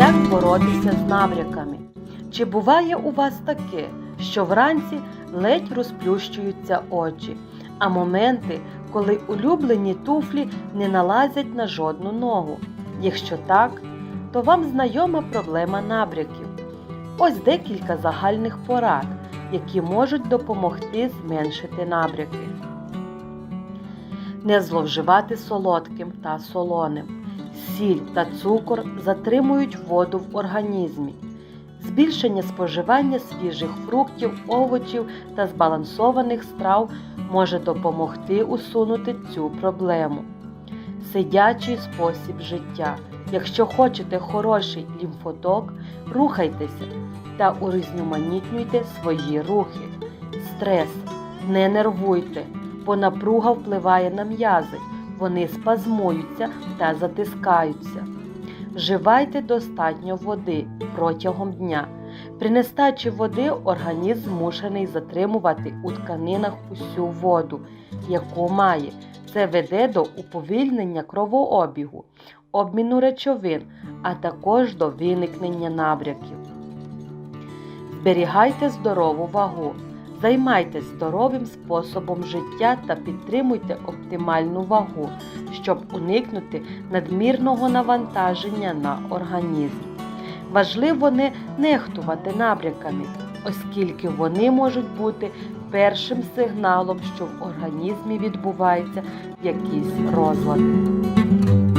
Як боротися з набряками? Чи буває у вас таке, що вранці ледь розплющуються очі, а моменти, коли улюблені туфлі не налазять на жодну ногу? Якщо так, то вам знайома проблема набряків. Ось декілька загальних порад, які можуть допомогти зменшити набряки. Не зловживати солодким та солоним. Сіль та цукор затримують воду в організмі. Збільшення споживання свіжих фруктів, овочів та збалансованих страв може допомогти усунути цю проблему. Сидячий спосіб життя. Якщо хочете хороший лімфоток, рухайтеся та урізноманітнюйте свої рухи. Стрес. Не нервуйте, бо напруга впливає на м'язи, вони спазмуються та затискаються. Вживайте достатньо води протягом дня. При нестачі води організм змушений затримувати у тканинах усю воду, яку має. Це веде до уповільнення кровообігу, обміну речовин, а також до виникнення набряків. Зберігайте здорову вагу. Займайтесь здоровим способом життя та підтримуйте оптимальну вагу, щоб уникнути надмірного навантаження на організм. Важливо не нехтувати набряками, оскільки вони можуть бути першим сигналом, що в організмі відбуваються якісь розлади.